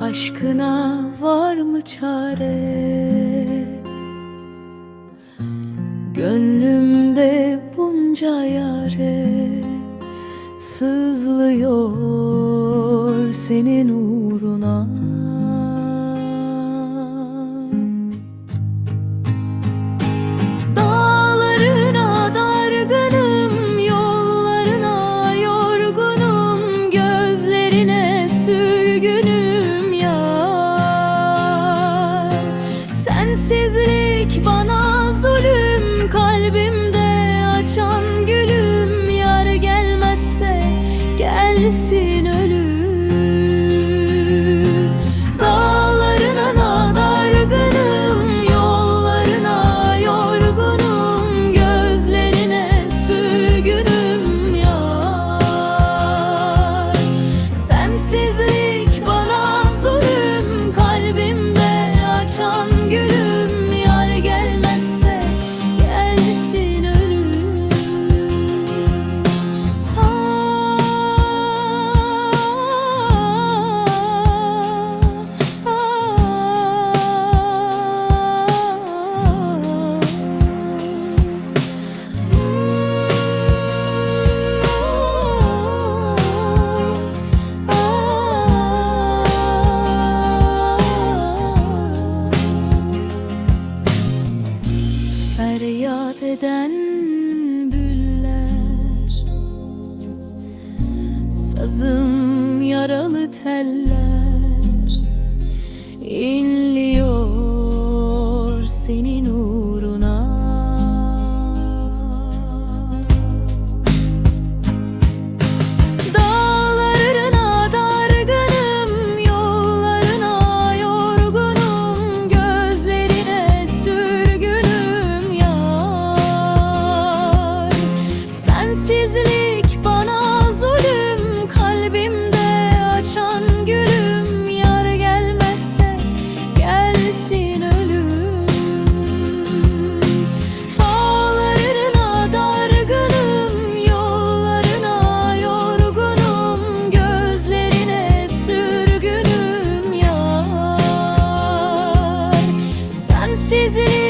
Aşkına var mı çare? Gönlümde bunca yare Sızlıyor senin uğruna Sensizlik bana zulüm, kalbimde açan gülüm, yar gelmezse gelsin ölüm. Dağlarına dargınım, yollarına yorgunum, gözlerine sürgünüm yar. Sensizlik bana zulüm, kalbimde açan gülüm, Feryat eden büller. Sazım yaralı teller. İnli sensizlik